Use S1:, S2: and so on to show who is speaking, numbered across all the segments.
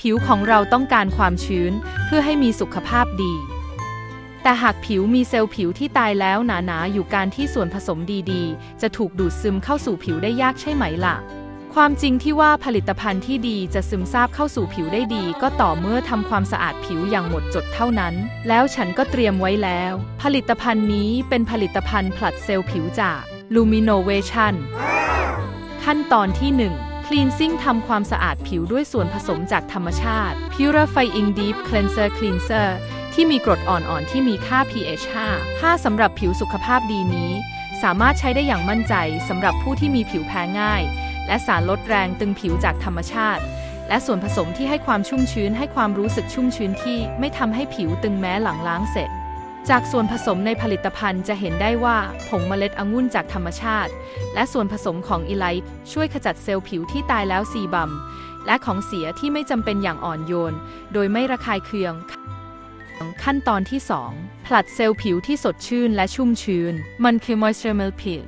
S1: ผิวของเราต้องการความชื้นเพื่อให้มีสุขภาพดี แต่หากผิวมีเซลล์ผิวที่ตายแล้วหนาๆ อยู่การที่ส่วนผสมดีๆ จะถูกดูดซึมเข้าสู่ผิวได้ยากใช่ไหมล่ะ ความจริงที่ว่าผลิตภัณฑ์ที่ดีจะซึมซาบเข้าสู่ผิวได้ดี ก็ต่อเมื่อทำความสะอาดผิวอย่างหมดจดเท่านั้น แล้วฉันก็เตรียมไว้แล้ว ผลิตภัณฑ์นี้เป็นผลิตภัณฑ์ผลัดเซลล์ผิวจาก Luminovation ขั้นตอนที่ 1 Cleansing ทำความสะอาดผิวด้วยส่วนผสมจากธรรมชาติ Purifying Deep Cleanser Cleanser ที่มีกรดอ่อนๆ ที่มีค่า pH 5 5สำหรับผิวสุขภาพดีนี้ สามารถใช้ได้อย่างมั่นใจสำหรับผู้ที่มีผิวแพ้ง่าย และสารลดแรงตึงผิวจากธรรมชาติ และส่วนผสมที่ให้ความชุ่มชื้นให้ความรู้สึกชุ่มชื้นที่ไม่ทำให้ผิวตึงแม้หลังล้างเสร็จ จากส่วนผสมในผลิตภัณฑ์จะเห็นได้ว่าผงเมล็ดองุ่นจากธรรมชาติ และส่วนผสมของอีไลท์ช่วยขจัดเซลล์ผิวที่ตายแล้วซีบัม และของเสียที่ไม่จำเป็นอย่างอ่อนโยน โดยไม่ระคายเคือง ขั้นตอนที่ 2 ผลัดเซลล์ผิวที่สดชื่นและชุ่มชื้น มันคือ Moisture Melt Peel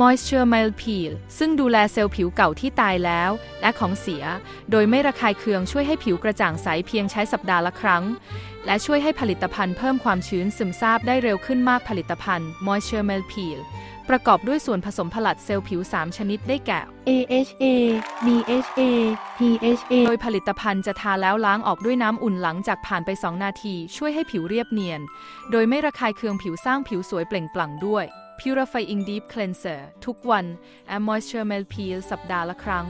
S1: Moisture Melt Peel ซึ่งดูแลเซลล์ผิวเก่าที่ตายแล้ว และของเสีย โดยไม่ระคายเคืองช่วยให้ผิวกระจ่างใสเพียงใช้สัปดาห์ละครั้ง และช่วยให้ผลิตภัณฑ์เพิ่มความชื้นซึมซาบได้เร็วขึ้นมากผลิตภัณฑ์ Moisture Melt Peel ประกอบด้วยส่วนผสมผลัดเซลล์ผิว 3 ชนิดได้แก่
S2: AHA BHA PHA
S1: โดยผลิตภัณฑ์จะทาแล้วล้างออกด้วยน้ำอุ่นหลังจากผ่านไป 2 นาที ช่วยให้ผิวเรียบเนียน โดยไม่ระคายเคืองผิวสร้างผิวสวยเปล่งปลั่งด้วย Purifying Deep Cleanser ทุกวัน and Moisture Melt Peel สัปดาห์ละครั้ง